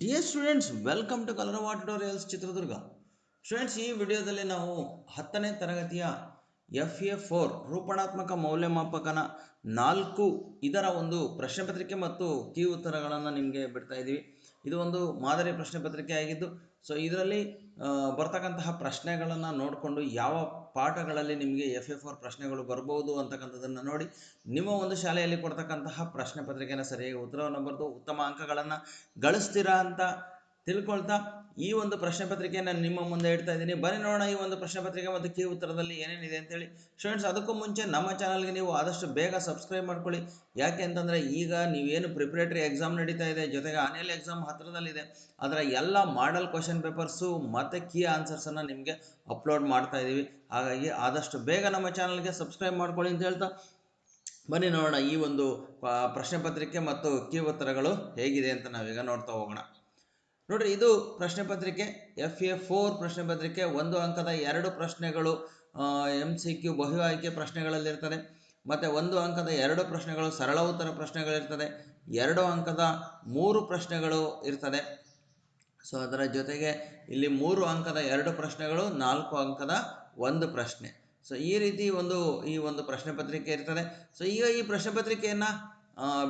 Dear students welcome to Kalarava tutorials Chitradurga students ಈ ವಿಡಿಯೋದಲ್ಲಿ ನಾವು ಹತ್ತನೇ ತರಗತಿಯ ಎಫ್ ಎ ಫೋರ್ ರೂಪಣಾತ್ಮಕ ಮೌಲ್ಯಮಾಪಕನ ನಾಲ್ಕು ಇದರ ಒಂದು ಪ್ರಶ್ನೆ ಪತ್ರಿಕೆ ಮತ್ತು ಕೀ ಉತ್ತರಗಳನ್ನು ನಿಮಗೆ ಬಿಡ್ತಾ ಇದ್ದೀವಿ. ಇದು ಒಂದು ಮಾದರಿ ಪ್ರಶ್ನೆ ಪತ್ರಿಕೆ ಆಗಿದ್ದು ಸೊ ಇದರಲ್ಲಿ ಬರ್ತಕ್ಕಂತಹ ಪ್ರಶ್ನೆಗಳನ್ನು ನೋಡಿಕೊಂಡು ಯಾವ ಪಾಠಗಳಲ್ಲಿ ನಿಮಗೆ ಎಫ್ ಎಫ್ ಆರ್ ಪ್ರಶ್ನೆಗಳು ಬರ್ಬೋದು ಅಂತಕ್ಕಂಥದ್ದನ್ನು ನೋಡಿ ನಿಮ್ಮ ಒಂದು ಶಾಲೆಯಲ್ಲಿ ಕೊಡ್ತಕ್ಕಂತಹ ಪ್ರಶ್ನೆ ಪತ್ರಿಕೆಯನ್ನು ಸರಿಯಾಗಿ ಉತ್ತರವನ್ನು ಬರೆದು ಉತ್ತಮ ಅಂಕಗಳನ್ನು ಗಳಿಸ್ತೀರಾ ಅಂತ ತಿಳ್ಕೊಳ್ತಾ ಈ ಒಂದು ಪ್ರಶ್ನೆ ಪತ್ರಿಕೆಯನ್ನು ನಿಮ್ಮ ಮುಂದೆ ಇಡ್ತಾ ಇದ್ದೀನಿ. ಬನ್ನಿ ನೋಡೋಣ ಈ ಒಂದು ಪ್ರಶ್ನೆ ಪತ್ರಿಕೆ ಮತ್ತು ಕೀ ಉತ್ತರದಲ್ಲಿ ಏನೇನಿದೆ ಅಂತೇಳಿ. ಸ್ಟೂಡೆಂಟ್ಸ್ ಅದಕ್ಕೂ ಮುಂಚೆ ನಮ್ಮ ಚಾನಲ್ಗೆ ನೀವು ಆದಷ್ಟು ಬೇಗ ಸಬ್ಸ್ಕ್ರೈಬ್ ಮಾಡ್ಕೊಳ್ಳಿ. ಯಾಕೆ ಅಂತಂದರೆ ಈಗ ನೀವೇನು ಪ್ರಿಪ್ರೇಟರಿ ಎಕ್ಸಾಮ್ ನಡೀತಾ ಇದೆ, ಜೊತೆಗೆ ಆನ್ಯಲ್ ಎಕ್ಸಾಮ್ ಹತ್ತಿರದಲ್ಲಿದೆ ಅದರ ಎಲ್ಲ ಮಾಡಲ್ ಕ್ವಶನ್ ಪೇಪರ್ಸು ಮತ್ತು ಕೀ ಆನ್ಸರ್ಸನ್ನು ನಿಮಗೆ ಅಪ್ಲೋಡ್ ಮಾಡ್ತಾ ಇದ್ದೀವಿ. ಹಾಗಾಗಿ ಆದಷ್ಟು ಬೇಗ ನಮ್ಮ ಚಾನಲ್ಗೆ ಸಬ್ಸ್ಕ್ರೈಬ್ ಮಾಡ್ಕೊಳ್ಳಿ ಅಂತ ಹೇಳ್ತಾ. ಬನ್ನಿ ನೋಡೋಣ ಈ ಒಂದು ಪ್ರಶ್ನೆ ಪತ್ರಿಕೆ ಮತ್ತು ಕೀ ಉತ್ತರಗಳು ಹೇಗಿದೆ ಅಂತ ನಾವೀಗ ನೋಡ್ತಾ ಹೋಗೋಣ. ನೋಡ್ರಿ, ಇದು ಪ್ರಶ್ನೆ ಪತ್ರಿಕೆ ಎಫ್ ಎ ಫೋರ್ ಪ್ರಶ್ನೆ ಪತ್ರಿಕೆ, ಒಂದು ಅಂಕದ ಎರಡು ಪ್ರಶ್ನೆಗಳು ಎಂ ಸಿ ಕ್ಯೂ ಬಹು ಆಯ್ಕೆ ಪ್ರಶ್ನೆಗಳಲ್ಲಿರ್ತದೆ. ಮತ್ತು ಒಂದು ಅಂಕದ ಎರಡು ಪ್ರಶ್ನೆಗಳು, ಸರಳ ಉತ್ತರ ಪ್ರಶ್ನೆಗಳಿರ್ತದೆ. ಎರಡು ಅಂಕದ ಮೂರು ಪ್ರಶ್ನೆಗಳು ಇರ್ತದೆ. ಸೊ ಅದರ ಜೊತೆಗೆ ಇಲ್ಲಿ ಮೂರು ಅಂಕದ ಎರಡು ಪ್ರಶ್ನೆಗಳು, ನಾಲ್ಕು ಅಂಕದ ಒಂದು ಪ್ರಶ್ನೆ. ಸೊ ಈ ರೀತಿ ಒಂದು, ಈ ಒಂದು ಪ್ರಶ್ನೆ ಪತ್ರಿಕೆ ಇರ್ತದೆ. ಸೊ ಈಗ ಈ ಪ್ರಶ್ನೆ ಪತ್ರಿಕೆಯನ್ನು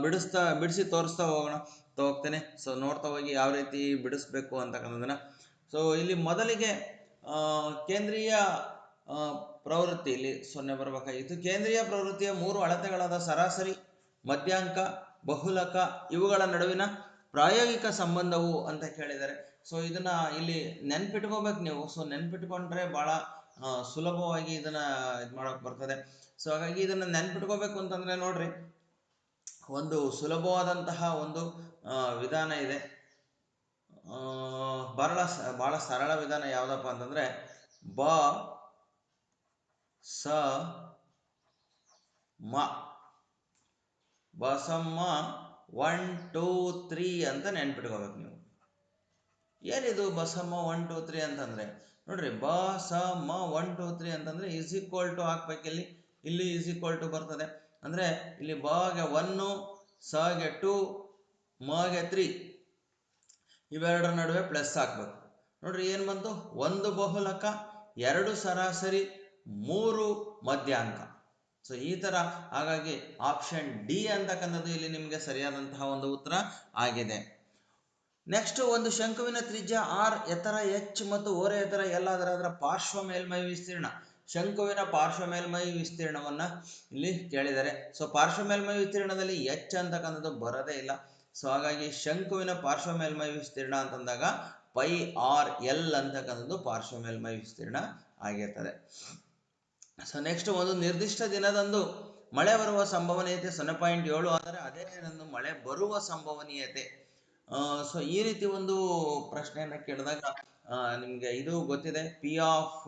ಬಿಡಿಸ್ತಾ, ಬಿಡಿಸಿ ತೋರಿಸ್ತಾ ಹೋಗೋಣ. ಹೋಗ್ತೇನೆ ಸೊ ನೋಡ್ತಾ ಹೋಗಿ ಯಾವ ರೀತಿ ಬಿಡಿಸ್ಬೇಕು ಅಂತಕ್ಕಂಥದ್ದನ್ನು ಸೊ ಇಲ್ಲಿ ಮೊದಲಿಗೆ ಕೇಂದ್ರೀಯ ಪ್ರವೃತ್ತಿ ಇಲ್ಲಿ ಸೊನ್ನೆ ಬರಬೇಕಾಗಿತ್ತು ಕೇಂದ್ರೀಯ ಪ್ರವೃತ್ತಿಯ ಮೂರು ಅಳತೆಗಳಾದ ಸರಾಸರಿ, ಮಧ್ಯಾಂಕ, ಬಹುಲಕ ಇವುಗಳ ನಡುವಿನ ಪ್ರಾಯೋಗಿಕ ಸಂಬಂಧವು ಅಂತ ಕೇಳಿದ್ದಾರೆ. ಸೊ ಇದನ್ನ ಇಲ್ಲಿ ನೆನ್ಪಿಟ್ಕೋಬೇಕು ನೀವು. ಸೊ ನೆನ್ಪಿಟ್ಕೊಂಡ್ರೆ ಬಹಳ ಸುಲಭವಾಗಿ ಇದನ್ನ ಇದು ಮಾಡೋಕೆ ಬರ್ತದೆ. ಸೊ ಹಾಗಾಗಿ ಇದನ್ನ ನೆನ್ಪಿಟ್ಕೋಬೇಕು ಅಂತಂದ್ರೆ ನೋಡ್ರಿ ಒಂದು ಸುಲಭವಾದಂತಹ ಒಂದು ವಿಧಾನ ಇದೆ. ಬಹಳ ಬಹಳ ಸರಳ ವಿಧಾನ ಯಾವುದಪ್ಪ ಅಂತಂದ್ರೆ, ಬ, ಸ, ಮ. ಬಸಮ್ಮ ಒನ್ ಟೂ ತ್ರೀ ಅಂತ ನೆನ್ಪಿಟ್ಕೋಬೇಕು ನೀವು. ಏನಿದು ಬಸಮ್ಮ ಒನ್ ಟೂ ತ್ರೀ ಅಂತಂದ್ರೆ? ನೋಡ್ರಿ, ಬ, ಸ, ಮ ಒನ್ ಟೂ ತ್ರೀ ಅಂತಂದ್ರೆ ಈಸ್ ಈಕ್ವಲ್ ಟು ಹಾಕ್ಬೇಕು ಇಲ್ಲಿ ಇಲ್ಲಿ ಈಸ್ ಈಕ್ವಲ್ ಟು ಬರ್ತದೆ. ಅಂದ್ರೆ ಇಲ್ಲಿ ಬಾಗೆ ಒನ್ನು ಸಗೆ ಟು, ಮಗೆ ತ್ರೀ. ಇವೆರಡರ ನಡುವೆ ಪ್ಲಸ್ ಹಾಕ್ಬೇಕು ನೋಡ್ರಿ ಏನು ಬಂತು? ಒಂದು ಬಹುಲಕ, ಎರಡು ಸರಾಸರಿ, ಮೂರು ಮಧ್ಯಾಂಕ. ಸೊ ಈ ಥರ ಹಾಗಾಗಿ ಆಪ್ಷನ್ ಡಿ ಅಂತಕ್ಕಂಥದ್ದು ಇಲ್ಲಿ ನಿಮಗೆ ಸರಿಯಾದಂತಹ ಒಂದು ಉತ್ತರ ಆಗಿದೆ. ನೆಕ್ಸ್ಟ್ ಒಂದು ಶಂಕುವಿನ ತ್ರಿಜ್ಯ ಆರ್ ಎತ್ತರ ಎಚ್ ಮತ್ತು ಓರೆ ಎತ್ತರ ಎಲ್ಲ ಅದರ ಅದರ ಪಾರ್ಶ್ವ ಮೇಲ್ಮೈ ವಿಸ್ತೀರ್ಣ. ಶಂಕುವಿನ ಪಾರ್ಶ್ವ ಮೇಲ್ಮೈ ವಿಸ್ತೀರ್ಣವನ್ನ ಇಲ್ಲಿ ಕೇಳಿದ್ದಾರೆ. ಸೊ ಪಾರ್ಶ್ವ ಮೇಲ್ಮೈ ವಿಸ್ತೀರ್ಣದಲ್ಲಿ ಎಚ್ ಅಂತಕ್ಕಂಥದ್ದು ಬರೋದೇ ಇಲ್ಲ. ಸೊ ಹಾಗಾಗಿ ಶಂಕುವಿನ ಪಾರ್ಶ್ವ ಮೇಲ್ಮೈ ವಿಸ್ತೀರ್ಣ ಅಂತಂದಾಗ ಪೈ ಆರ್ ಎಲ್ ಅಂತಕ್ಕಂಥದ್ದು ಪಾರ್ಶ್ವ ಮೇಲ್ಮೈ ವಿಸ್ತೀರ್ಣ ಆಗಿರ್ತದೆ. ಸೊ ನೆಕ್ಸ್ಟ್ ಒಂದು ನಿರ್ದಿಷ್ಟ ದಿನದಂದು ಮಳೆ ಬರುವ ಸಂಭವನೀಯತೆ ಸೊನ್ನೆ ಪಾಯಿಂಟ್ ಏಳು, ಆದರೆ ಅದೇ ದಿನದಂದು ಮಳೆ ಬರುವ ಸಂಭವನೀಯತೆ. ಸೊ ಈ ರೀತಿ ಒಂದು ಪ್ರಶ್ನೆಯನ್ನು ಕೇಳಿದಾಗ ನಿಮಗೆ ಇದು ಗೊತ್ತಿದೆ. ಪಿ ಆಫ್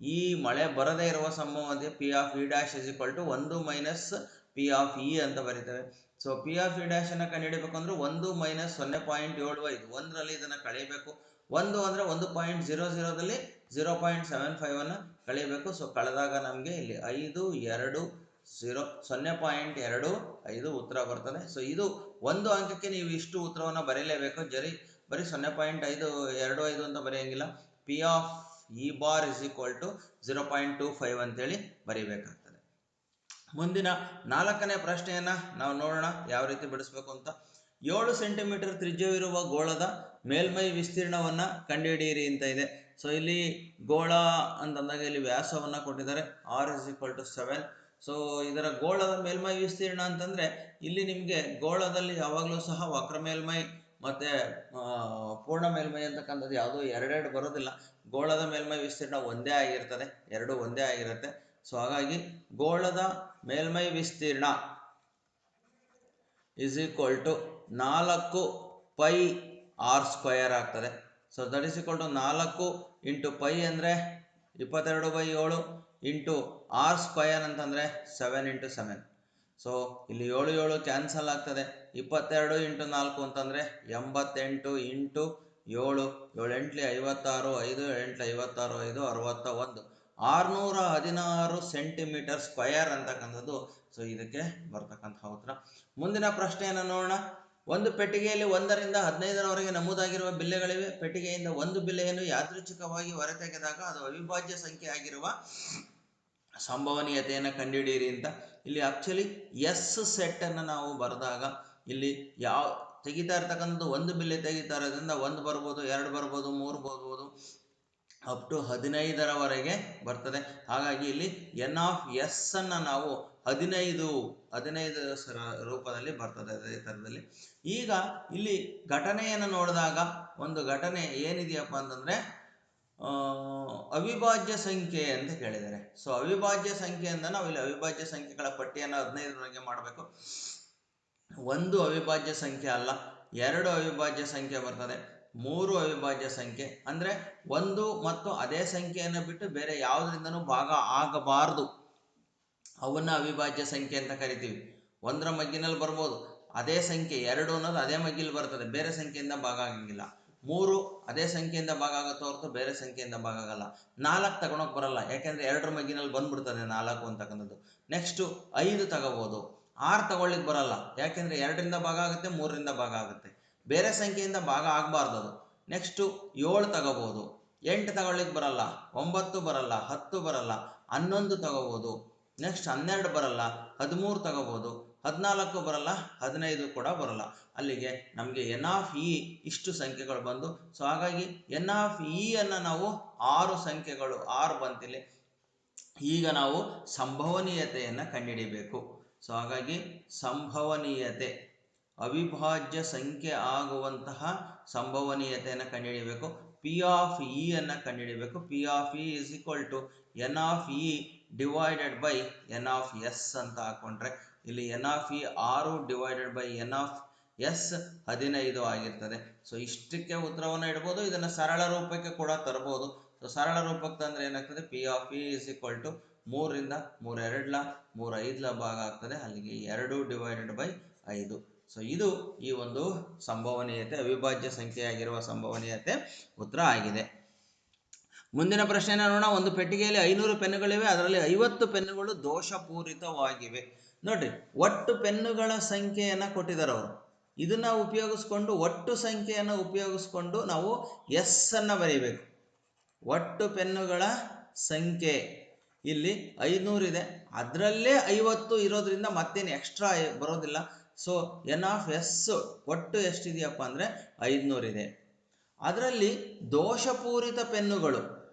ಈ ಮಳೆ ಬರದೇ ಇರುವ ಸಂಭವನೀಯತೆ P of E dash is equal to ಒಂದು ಮೈನಸ್ ಪಿ ಆಫ್ ಇ ಅಂತ ಬರೀತೇವೆ so P of E dash ಅನ್ನು ಕಂಡುಹಿಡಬೇಕು ಅಂದ್ರೆ ಒಂದು ಮೈನಸ್ ಸೊನ್ನೆ ಪಾಯಿಂಟ್ ಏಳು ಐದು. ಒಂದರಲ್ಲಿ ಇದನ್ನು ಕಳೆಯಬೇಕು. ಒಂದು ಅಂದರೆ ಒಂದು ಪಾಯಿಂಟ್ ಜೀರೋ ಜೀರೋದಲ್ಲಿ ಜೀರೋ ಪಾಯಿಂಟ್ ಸೆವೆನ್ ಫೈವ್ ಅನ್ನು ಕಳೆಯಬೇಕು. ಸೊ ಕಳೆದಾಗ ನಮಗೆ ಇಲ್ಲಿ ಐದು, ಎರಡು ಜೀರೋ ಸೊನ್ನೆ ಪಾಯಿಂಟ್ ಎರಡು, ಐದು ಉತ್ತರ ಬರ್ತದೆ. ಸೊ ಇದು ಒಂದು ಅಂಕಕ್ಕೆ ನೀವು ಇಷ್ಟು ಉತ್ತರವನ್ನು ಬರೀಲೇಬೇಕು. ಜರಿ, ಬರೀ ಸೊನ್ನೆ ಪಾಯಿಂಟ್ ಐದು, ಎರಡು, ಐದು ಅಂತ ಬರೆಯಂಗಿಲ್ಲ. P of E bar is equal to zero point two five ಅಂತೇಳಿ ಬರೀಬೇಕಾಗ್ತದೆ. ಮುಂದಿನ ನಾಲ್ಕನೇ ಪ್ರಶ್ನೆಯನ್ನ ನಾವು ನೋಡೋಣ, ಯಾವ ರೀತಿ ಬಿಡಿಸ್ಬೇಕು ಅಂತ. ಏಳು ಸೆಂಟಿಮೀಟರ್ ತ್ರಿಜ್ಯವಿರುವ ಗೋಳದ ಮೇಲ್ಮೈ ವಿಸ್ತೀರ್ಣವನ್ನ ಕಂಡುಹಿಡಿಯಿರಿ ಅಂತ ಇದೆ. ಸೊ ಇಲ್ಲಿ ಗೋಳ ಅಂತಂದಾಗ ಇಲ್ಲಿ ವ್ಯಾಸವನ್ನ ಕೊಟ್ಟಿದ್ದಾರೆ. R is equal to seven so ಇದರ ಗೋಳದ ಮೇಲ್ಮೈ ವಿಸ್ತೀರ್ಣ ಅಂತಂದ್ರೆ ಇಲ್ಲಿ ನಿಮಗೆ ಗೋಳದಲ್ಲಿ ಯಾವಾಗಲೂ ಸಹ ವಕ್ರ ಮೇಲ್ಮೈ ಮತ್ತೆ ಪೂರ್ಣ ಮೇಲ್ಮೈ ಅಂತಕ್ಕಂಥದ್ದು ಯಾವುದೋ ಎರಡೆರಡು ಬರೋದಿಲ್ಲ. ಗೋಳದ ಮೇಲ್ಮೈ ವಿಸ್ತೀರ್ಣ ಒಂದೇ ಆಗಿರ್ತದೆ, ಎರಡು ಒಂದೇ ಆಗಿರುತ್ತೆ. ಸೊ ಹಾಗಾಗಿ ಗೋಳದ ಮೇಲ್ಮೈ ವಿಸ್ತೀರ್ಣ ಇಸ್ ಈಕ್ವಲ್ ಟು ನಾಲ್ಕು ಪೈ ಆರ್ ಸ್ಕ್ವಯರ್ ಆಗ್ತದೆ. So that is equal to ನಾಲ್ಕು ಇಂಟು ಪೈ ಅಂದರೆ ಇಪ್ಪತ್ತೆರಡು ಬೈ ಏಳು ಇಂಟು ಆರ್ ಸ್ಕ್ವಯರ್ ಅಂತಂದರೆ ಸೆವೆನ್ ಇಂಟು ಸೆವೆನ್ ಸೊ ಇಲ್ಲಿ ಏಳು ಏಳು ಕ್ಯಾನ್ಸಲ್ ಆಗ್ತದೆ. ಇಪ್ಪತ್ತೆರಡು ಇಂಟು ನಾಲ್ಕು ಅಂತಂದರೆ ಎಂಬತ್ತೆಂಟು ಇಂಟು ಏಳು. ಏಳೆಂಟ್ಲಿ ಐವತ್ತಾರು, ಐದು, ಎಂಟ್ಲಿ ಐವತ್ತಾರು, ಐದು ಅರವತ್ತ ಒಂದು ಆರುನೂರ ಹದಿನಾರು ಸೆಂಟಿಮೀಟರ್ ಸ್ಕ್ವಯರ್ ಅಂತಕ್ಕಂಥದ್ದು. ಸೊ ಇದಕ್ಕೆ ಬರ್ತಕ್ಕಂಥ ಉತ್ತರ. ಮುಂದಿನ ಪ್ರಶ್ನೆಯನ್ನು ನೋಡೋಣ. ಒಂದು ಪೆಟ್ಟಿಗೆಯಲ್ಲಿ ಒಂದರಿಂದ ಹದಿನೈದರವರೆಗೆ ನಮೂದಾಗಿರುವ ಬಿಲ್ಲೆಗಳಿವೆ. ಪೆಟ್ಟಿಗೆಯಿಂದ ಒಂದು ಬಿಲ್ಲೆಯನ್ನು ಯಾದೃಚ್ಛಿಕವಾಗಿ ಹೊರತೆಗೆದಾಗ ಅದು ಅವಿಭಾಜ್ಯ ಸಂಖ್ಯೆ ಆಗಿರುವ ಸಂಭವನೀಯತೆಯನ್ನು ಕಂಡುಹಿಡಿಯಿರಿ ಅಂತ. ಇಲ್ಲಿ ಆಕ್ಚುಲಿ ಎಸ್ ಸೆಟ್ಟನ್ನು ನಾವು ಬರೆದಾಗ ಇಲ್ಲಿ ಯಾವ, ತೆಗಿತಾ ಇರ್ತಕ್ಕಂಥದ್ದು ಒಂದು ಬಿಲ್ಲೆ ತೆಗಿತಾ ಇರೋದ್ರಿಂದ ಒಂದು ಬರ್ಬೋದು, ಎರಡು ಬರ್ಬೋದು, ಮೂರು ಬರ್ಬೋದು ಅಪ್ ಟು ಹದಿನೈದರವರೆಗೆ ಬರ್ತದೆ. ಹಾಗಾಗಿ ಇಲ್ಲಿ ಎನ್ ಆಫ್ ಎಸ್ ಅನ್ನು ನಾವು ಹದಿನೈದು ಹದಿನೈದು ರೂಪದಲ್ಲಿ ಬರ್ತದೆ ಅದೇ ಥರದಲ್ಲಿ ಈಗ ಇಲ್ಲಿ ಘಟನೆಯನ್ನು ನೋಡಿದಾಗ ಒಂದು ಘಟನೆ ಏನಿದೆಯಪ್ಪ ಅಂತಂದರೆ ಅವಿಭಾಜ್ಯ ಸಂಖ್ಯೆ ಅಂತ ಕೇಳಿದ್ದಾರೆ. ಸೊ ಅವಿಭಾಜ್ಯ ಸಂಖ್ಯೆಯಿಂದ ನಾವು ಇಲ್ಲಿ ಅವಿಭಾಜ್ಯ ಸಂಖ್ಯೆಗಳ ಪಟ್ಟಿಯನ್ನು ಹದಿನೈದರವರೆಗೆ ಮಾಡಬೇಕು. ಒಂದು ಅವಿಭಾಜ್ಯ ಸಂಖ್ಯೆ ಅಲ್ಲ, ಎರಡು ಅವಿಭಾಜ್ಯ ಸಂಖ್ಯೆ ಬರ್ತದೆ, ಮೂರು ಅವಿಭಾಜ್ಯ ಸಂಖ್ಯೆ. ಅಂದರೆ ಒಂದು ಮತ್ತು ಅದೇ ಸಂಖ್ಯೆಯನ್ನು ಬಿಟ್ಟು ಬೇರೆ ಯಾವುದರಿಂದನೂ ಭಾಗ ಆಗಬಾರದು. ಅವನ್ನ ಅವಿಭಾಜ್ಯ ಸಂಖ್ಯೆ ಅಂತ ಕರಿತೀವಿ. ಒಂದರ ಮಗ್ಗಿನಲ್ಲಿ ಬರ್ಬೋದು, ಅದೇ ಸಂಖ್ಯೆ ಎರಡು ಅನ್ನೋದು ಅದೇ ಮಗ್ಗಿಲಿ ಬರ್ತದೆ, ಬೇರೆ ಸಂಖ್ಯೆಯಿಂದ ಭಾಗ ಆಗಂಗಿಲ್ಲ ಮೂರು ಅದೇ ಸಂಖ್ಯೆಯಿಂದ ಭಾಗ ಆಗುತ್ತೋ ಹೊರತು ಬೇರೆ ಸಂಖ್ಯೆಯಿಂದ ಭಾಗ ಆಗಲ್ಲ. ನಾಲ್ಕು ತಗೊಳಕ್ ಬರಲ್ಲ. ಯಾಕೆಂದ್ರೆ ಎರಡರ ಮಗ್ಗಿನಲ್ಲಿ ಬಂದ್ಬಿಡ್ತದೆ ನಾಲ್ಕು ಅಂತಕ್ಕಂಥದ್ದು. ನೆಕ್ಸ್ಟು ಐದು ತಗೋಬೋದು. ಆರು ತಗೊಳ್ಳಿಕ್ಕೆ ಬರಲ್ಲ. ಯಾಕೆಂದ್ರೆ ಎರಡರಿಂದ ಭಾಗ ಆಗುತ್ತೆ, ಮೂರರಿಂದ ಭಾಗ ಆಗುತ್ತೆ. ಬೇರೆ ಸಂಖ್ಯೆಯಿಂದ ಭಾಗ ಆಗಬಾರ್ದು ಅದು. ನೆಕ್ಸ್ಟು ಏಳು ತಗೋಬೋದು. ಎಂಟು ತಗೊಳ್ಳಿಕ್ಕೆ ಬರಲ್ಲ. ಒಂಬತ್ತು ಬರಲ್ಲ. ಹತ್ತು ಬರಲ್ಲ. ಹನ್ನೊಂದು ತಗೋಬೋದು. ನೆಕ್ಸ್ಟ್ ಹನ್ನೆರಡು ಬರಲ್ಲ. ಹದಿಮೂರು ತಗೋಬೋದು. ಹದಿನಾಲ್ಕು ಬರಲ್ಲ, ಹದಿನೈದು ಕೂಡ ಬರಲ್ಲ. ಅಲ್ಲಿಗೆ ನಮಗೆ ಎನ್ ಆಫ್ ಇ ಇಷ್ಟು ಸಂಖ್ಯೆಗಳು ಬಂದು ಸೊ ಹಾಗಾಗಿ ಎನ್ ಆಫ್ ಇ ಅನ್ನು ನಾವು ಆರು ಸಂಖ್ಯೆಗಳು ಆರು ಬಂತಿಲ್ಲಿ. ಈಗ ನಾವು ಸಂಭವನೀಯತೆಯನ್ನು ಕಂಡುಹಿಡಿಬೇಕು ಸೊ ಹಾಗಾಗಿ ಸಂಭವನೀಯತೆ, ಅವಿಭಾಜ್ಯ ಸಂಖ್ಯೆ ಆಗುವಂತಹ ಸಂಭವನೀಯತೆಯನ್ನು ಕಂಡುಹಿಡಿಯಬೇಕು ಪಿ ಆಫ್ ಇ ಅನ್ನು ಕಂಡುಹಿಡಿಯಬೇಕು P of E is equal to N of E divided by N of S ಅಂತ ಹಾಕೊಂಡ್ರೆ ಇಲ್ಲಿ ಎನ್ ಆಫ್ ಇ ಆರು divided by N of S ಹದಿನೈದು ಆಗಿರ್ತದೆ. ಸೊ ಇಷ್ಟಕ್ಕೆ ಉತ್ತರವನ್ನು ಇಡ್ಬೋದು, ಇದನ್ನು ಸರಳ ರೂಪಕ್ಕೆ ಕೂಡ ತರಬಹುದು ಸೊ ಸರಳ ರೂಪಕ್ಕೆ ತಂದರೆ ಏನಾಗ್ತದೆ? P of E is equal to ಮೂರರಿಂದ ಮೂರೆರಡ್ಲ ಮೂರು ಐದ್ಲ ಭಾಗ ಆಗ್ತದೆ. ಅಲ್ಲಿಗೆ ಎರಡು ಡಿವೈಡೆಡ್ ಬೈ ಐದು. ಸೊ ಇದು ಈ ಒಂದು ಸಂಭವನೀಯತೆ, ಅವಿಭಾಜ್ಯ ಸಂಖ್ಯೆಯಾಗಿರುವ ಸಂಭವನೀಯತೆ ಉತ್ತರ ಆಗಿದೆ. ಮುಂದಿನ ಪ್ರಶ್ನೆ ನೋಡೋಣ. ಒಂದು ಪೆಟ್ಟಿಗೆಯಲ್ಲಿ ಐನೂರು ಪೆನ್ನುಗಳಿವೆ. ಅದರಲ್ಲಿ ಐವತ್ತು ಪೆನ್ನುಗಳು ದೋಷಪೂರಿತವಾಗಿವೆ. ನೋಡ್ರಿ, ಒಟ್ಟು ಪೆನ್ನುಗಳ ಸಂಖ್ಯೆಯನ್ನು ಕೊಟ್ಟಿದ್ದಾರೆ ಅವರು. ಇದನ್ನ ಉಪಯೋಗಿಸ್ಕೊಂಡು, ಒಟ್ಟು ಸಂಖ್ಯೆಯನ್ನು ಉಪಯೋಗಿಸ್ಕೊಂಡು ನಾವು ಎಸ್ ಅನ್ನು ಬರೀಬೇಕು. ಒಟ್ಟು ಪೆನ್ನುಗಳ ಸಂಖ್ಯೆ. ಇಲ್ಲಿ ಐನೂರಿದೆ ಅದರಲ್ಲೇ ಐವತ್ತು ಇರೋದ್ರಿಂದ ಮತ್ತೇನು ಎಕ್ಸ್ಟ್ರಾ ಬರೋದಿಲ್ಲ. ಸೊ ಎನ್ ಆಫ್ ಎಸ್ ಒಟ್ಟು ಎಷ್ಟಿದೆಯಪ್ಪ ಅಂದರೆ ಐದುನೂರಿದೆ ಅದರಲ್ಲಿ ದೋಷಪೂರಿತ ಪೆನ್ನುಗಳು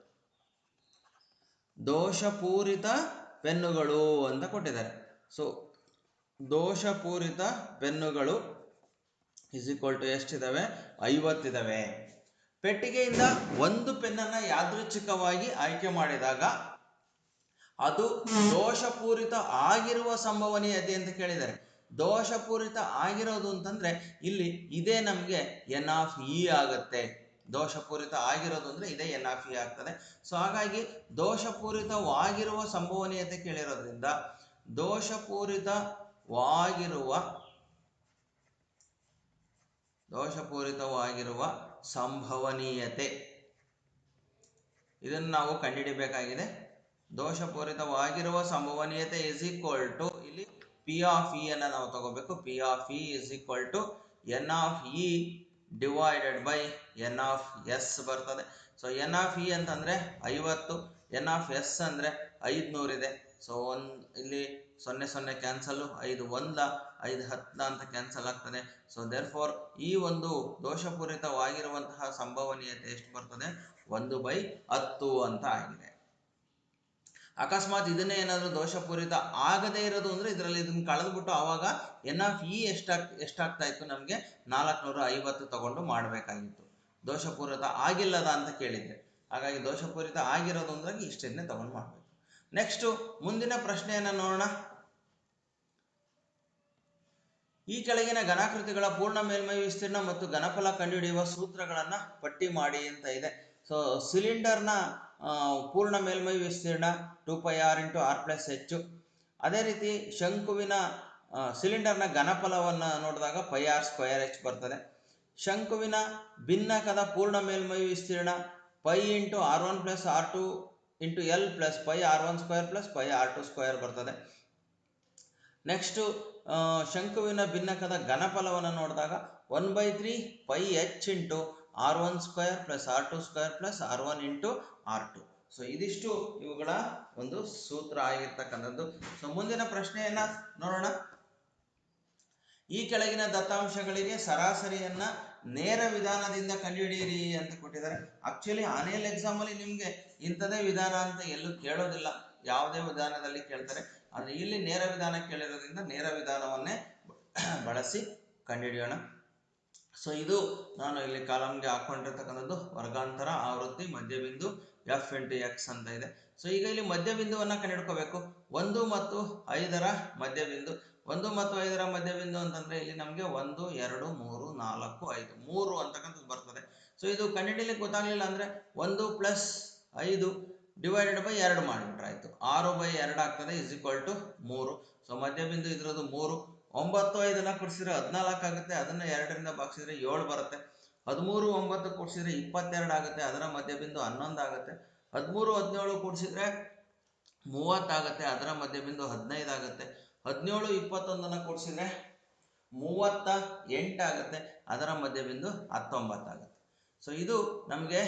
ದೋಷಪೂರಿತ ಪೆನ್ನುಗಳು ಅಂತ ಕೊಟ್ಟಿದ್ದಾರೆ. ಸೊ ದೋಷಪೂರಿತ ಪೆನ್ನುಗಳು ಇಸ್ ಈಕ್ವಲ್ ಟು ಎಷ್ಟಿದಾವೆ? ಐವತ್ತಿದಾವೆ. ಪೆಟ್ಟಿಗೆಯಿಂದ ಒಂದು ಪೆನ್ನನ್ನು ಯಾದೃಚ್ಛಿಕವಾಗಿ ಆಯ್ಕೆ ಮಾಡಿದಾಗ ಅದು ದೋಷಪೂರಿತ ಆಗಿರುವ ಸಂಭವನೀಯತೆ ಅಂತ ಕೇಳಿದ್ದಾರೆ. ದೋಷಪೂರಿತ ಆಗಿರೋದು ಅಂತಂದ್ರೆ ಇಲ್ಲಿ ಇದೇ ನಮಗೆ ಎನ್ ಆಫ್ ಇ ಆಗುತ್ತೆ. ದೋಷಪೂರಿತ ಆಗಿರೋದು ಅಂದ್ರೆ ಇದೇ ಎನ್ ಆಫ್ ಇ ಆಗ್ತದೆ. ಸೊ ಹಾಗಾಗಿ ದೋಷಪೂರಿತವಾಗಿರುವ ಸಂಭವನೀಯತೆ ಕೇಳಿರೋದ್ರಿಂದ ದೋಷಪೂರಿತವಾಗಿರುವ ದೋಷಪೂರಿತವಾಗಿರುವ ಸಂಭವನೀಯತೆ. ಇದನ್ನು ನಾವು ಕಂಡುಹಿಡಿಬೇಕಾಗಿದೆ. ದೋಷಪೂರಿತವಾಗಿರುವ ಸಂಭವನೀಯತೆ ಇಸ್ ಈಕ್ವಲ್ ಟು ಇಲ್ಲಿ ಪಿ ಆಫ್ ಇ ಅನ್ನು ನಾವು ತಗೋಬೇಕು. P of E is equal to N of E divided by N of S ಬರ್ತದೆ. ಸೊ ಎನ್ ಆಫ್ ಇ ಅಂತಂದರೆ ಐವತ್ತು ಎನ್ ಆಫ್ ಎಸ್ ಅಂದರೆ ಐದುನೂರಿದೆ ಸೊ ಒಂದು, ಇಲ್ಲಿ ಸೊನ್ನೆ ಸೊನ್ನೆ ಕ್ಯಾನ್ಸಲ್ಲು ಐದು ಒಂದ, ಐದು ಹತ್ತ ಅಂತ ಕ್ಯಾನ್ಸಲ್ ಆಗ್ತದೆ. ಸೊ ದೇರ್ ಫೋರ್ ಈ ಒಂದು ದೋಷಪೂರಿತವಾಗಿರುವಂತಹ ಸಂಭವನೀಯತೆ ಎಷ್ಟು ಬರ್ತದೆ? ಒಂದು ಬೈ ಹತ್ತು ಅಂತ ಆಗಿದೆ. ಅಕಸ್ಮಾತ್ ಇದನ್ನೇ ಏನಾದರೂ ದೋಷಪೂರಿತ ಆಗದೇ ಇರೋದು ಅಂದರೆ ಇದರಲ್ಲಿ ಇದನ್ನು ಕಳೆದುಬಿಟ್ಟು ಆವಾಗ ಎನ್ ಆಫ್ ಇ ಎಷ್ಟಾಗ್ ಎಷ್ಟಾಗ್ತಾ ಇತ್ತು ನಮಗೆ? ನಾಲ್ಕುನೂರ ಐವತ್ತು ತಗೊಂಡು ಮಾಡಬೇಕಾಗಿತ್ತು. ದೋಷಪೂರಿತ ಆಗಿಲ್ಲದ ಅಂತ ಕೇಳಿದ್ದೆ. ಹಾಗಾಗಿ ದೋಷಪೂರಿತ ಆಗಿರೋದು ಅಂದ್ರೆ ಇಷ್ಟನ್ನೇ ತಗೊಂಡು ಮಾಡಬೇಕು. ನೆಕ್ಸ್ಟು ಮುಂದಿನ ಪ್ರಶ್ನೆಯನ್ನು ನೋಡೋಣ? ಈ ಕೆಳಗಿನ ಘನಾಕೃತಿಗಳ ಪೂರ್ಣ ಮೇಲ್ಮೈ ವಿಸ್ತೀರ್ಣ ಮತ್ತು ಘನಫಲ ಕಂಡುಹಿಡಿಯುವ ಸೂತ್ರಗಳನ್ನು ಪಟ್ಟಿ ಮಾಡಿ ಅಂತ ಇದೆ. ಸೊ ಸಿಲಿಂಡರ್ನ ಪೂರ್ಣ ಮೇಲ್ಮೈ ವಿಸ್ತೀರ್ಣ two pi R into R plus ಹೆಚ್ಚು ಅದೇ ರೀತಿ ಶಂಕುವಿನ ಸಿಲಿಂಡರ್ನ ಘನಫಲವನ್ನು ನೋಡಿದಾಗ ಪೈ ಆರ್ ಸ್ಕ್ವಯರ್ ಎಚ್ ಬರ್ತದೆ. ಶಂಕುವಿನ ಭಿನ್ನಕದ ಪೂರ್ಣ ಮೇಲ್ಮೈ ವಿಸ್ತೀರ್ಣ pi into R one plus R two into L plus pi R one square plus pi R two square ಬರ್ತದೆ. ನೆಕ್ಸ್ಟು ಶಂಕುವಿನ ಭಿನ್ನಕದ ಘನಫಲವನ್ನು ನೋಡಿದಾಗ one by three pi H into R one square plus R two square plus R one into R two. So ಇದಿಷ್ಟು ಇವುಗಳ ಒಂದು ಸೂತ್ರ ಆಗಿರ್ತಕ್ಕಂಥದ್ದು. ಸೊ ಮುಂದಿನ ಪ್ರಶ್ನೆಯನ್ನ ನೋಡೋಣ. ಈ ಕೆಳಗಿನ ದತ್ತಾಂಶಗಳಿಗೆ ಸರಾಸರಿಯನ್ನ ನೇರ ವಿಧಾನದಿಂದ ಕಂಡುಹಿಡಿಯಿರಿ ಅಂತ ಕೊಟ್ಟಿದ್ದಾರೆ. ಆಕ್ಚುಲಿ ಆನೆಯಲ್ ಎಕ್ಸಾಮ್ ಅಲ್ಲಿ ನಿಮ್ಗೆ ಇಂಥದೇ ವಿಧಾನ ಅಂತ ಎಲ್ಲೂ ಕೇಳೋದಿಲ್ಲ. ಯಾವುದೇ ವಿಧಾನದಲ್ಲಿ ಕೇಳ್ತಾರೆ. ಆದ್ರೆ ಇಲ್ಲಿ ನೇರ ವಿಧಾನ ಕೇಳಿರೋದ್ರಿಂದ ನೇರ ವಿಧಾನವನ್ನೇ ಬಳಸಿ ಕಂಡುಹಿಡಿಯೋಣ. ಸೊ ಇದು ನಾನು ಇಲ್ಲಿ ಕಾಲಮ್ಗೆ ಹಾಕೊಂಡಿರ್ತಕ್ಕಂಥದ್ದು ವರ್ಗಾಂತರ ಆವೃತ್ತಿ ಮಧ್ಯಬಿಂದು ಎಫ್ ಇಂಟು ಎಕ್ಸ್ ಅಂತ ಇದೆ. ಸೊ ಈಗ ಇಲ್ಲಿ ಮಧ್ಯಬಿಂದುವನ್ನ ಕಂಡುಹಿಡ್ಕೋಬೇಕು. ಒಂದು ಮತ್ತು ಐದರ ಮಧ್ಯಬಿಂದು. ಒಂದು ಮತ್ತು ಐದರ ಮಧ್ಯಬಿಂದು ಅಂತಂದ್ರೆ ಇಲ್ಲಿ ನಮಗೆ ಒಂದು, ಎರಡು, ಮೂರು, ನಾಲ್ಕು, ಐದು, ಮೂರು ಅಂತಕ್ಕಂಥದ್ದು ಬರ್ತದೆ. ಸೊ ಇದು ಕಂಡುಹಿಡಿಯಲಿಕ್ಕೆ ಗೊತ್ತಾಗ್ಲಿಲ್ಲ ಅಂದ್ರೆ ಒಂದು ಪ್ಲಸ್ ಐದು ಡಿವೈಡೆಡ್ ಬೈ ಎರಡು ಮಾಡಿಬಿಟ್ರೆ ಆಯ್ತು. ಆರು ಬೈ ಎರಡು ಆಗ್ತದೆ ಇಸ್ ಈಕ್ವಲ್ ಟು ಮೂರು. ಸೊ ಮಧ್ಯಬಿಂದು ಇದರದ್ದು ಮೂರು. ಒಂಬತ್ತು ಐದನ್ನ ಕೊಡ್ಸಿದ್ರೆ ಹದಿನಾಲ್ಕು ಆಗುತ್ತೆ, ಅದನ್ನ ಎರಡರಿಂದ ಭಾಗಿಸಿದ್ರೆ ಏಳು ಬರುತ್ತೆ. ಹದಿಮೂರು ಒಂಬತ್ತು ಕೊಡಿಸಿದ್ರೆ ಇಪ್ಪತ್ತೆರಡು ಆಗುತ್ತೆ, ಅದರ ಮಧ್ಯಬಿಂದು ಹನ್ನೊಂದು ಆಗುತ್ತೆ. ಹದಿಮೂರು, ಹದಿನೇಳು ಕೂಡಿಸಿದ್ರೆ ಮೂವತ್ತಾಗುತ್ತೆ ಅದರ ಮಧ್ಯಬಿಂದು ಹದಿನೈದು ಆಗುತ್ತೆ. ಹದಿನೇಳು, ಇಪ್ಪತ್ತೊಂದನ್ನು ಕೂಡಿಸಿದ್ರೆ ಮೂವತ್ತ ಎಂಟಾಗುತ್ತೆ ಅದರ ಮಧ್ಯಬಿಂದು ಹತ್ತೊಂಬತ್ತಾಗುತ್ತೆ ಸೊ ಇದು ನಮಗೆ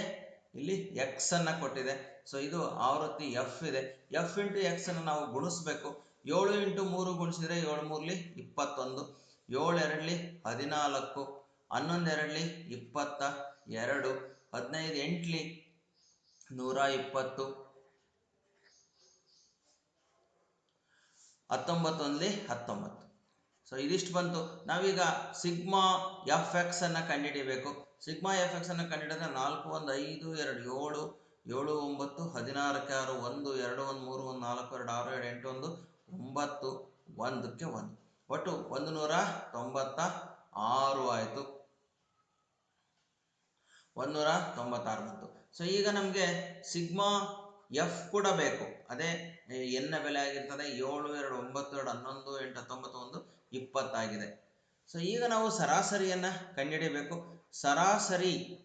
ಇಲ್ಲಿ ಎಕ್ಸನ್ನು ಕೊಟ್ಟಿದೆ. ಸೊ ಇದು ಆವೃತ್ತಿ ಎಫ್ ಇದೆ. ಎಫ್ ಇಂಟು ಎಕ್ಸನ್ನು ನಾವು ಗುಣಿಸ್ಬೇಕು. ಏಳು ಇಂಟು ಮೂರು ಗುಣಿಸಿದ್ರೆ ಏಳು ಮೂರ್ಲಿ ಇಪ್ಪತ್ತೊಂದು, ಏಳು ಎರಡ್ಲಿ ಹದಿನಾಲ್ಕು, ಹನ್ನೊಂದು ಎರಡ್ಲಿ ಇಪ್ಪತ್ತ ಎರಡು, ಹದಿನೈದು ಎಂಟ್ಲಿ ನೂರ ಇಪ್ಪತ್ತು, ಹತ್ತೊಂಬತ್ತೊಂದ್ಲಿ ಹತ್ತೊಂಬತ್ತು. ಸೊ ಇದಿಷ್ಟು ಬಂತು. ನಾವೀಗ ಸಿಗ್ಮಾ ಎಫ್ ಎಕ್ಸ್ ಅನ್ನ ಕಂಡುಹಿಡಿಯಬೇಕು ಸಿಗ್ಮಾ ಎಫ್ ಎಕ್ಸ್ ಅನ್ನ ಕಂಡುಹಿಡಿದ್ರೆ ನಾಲ್ಕು, ಒಂದು, ಐದು, ಎರಡು, ಏಳು ಏಳು, ಒಂಬತ್ತು, ಹದಿನಾರಕ್ಕೆ ಆರು, ಒಂದು, ಎರಡು, ಒಂದು, ಮೂರು, ಒಂದು, ನಾಲ್ಕು, ಎರಡು, ಆರು, ಎರಡು, ಎಂಟು, ಒಂದು ಒಂಬತ್ತು, ಒಂದಕ್ಕೆ ಒಂದು. ಒಟ್ಟು ಒಂದು ನೂರ ತೊಂಬತ್ತ ಆರು ಆಯಿತು. ಒಂದೂರ ತೊಂಬತ್ತಾರು ಬಂತು. ಸೊ ಈಗ ನಮಗೆ ಸಿಗ್ಮಾ ಎಫ್ ಕೂಡ ಬೇಕು. ಅದೇ ಎನ್ನ ಬೆಲೆ ಆಗಿರ್ತದೆ? ಏಳು, ಎರಡು, ಒಂಬತ್ತು, ಎರಡು, ಹನ್ನೊಂದು, ಎಂಟು, ಹತ್ತೊಂಬತ್ತು, ಒಂದು, ಇಪ್ಪತ್ತಾಗಿದೆ. ಸೊ ಈಗ ನಾವು ಸರಾಸರಿಯನ್ನು ಕಂಡುಹಿಡಿಯಬೇಕು. ಸರಾಸರಿ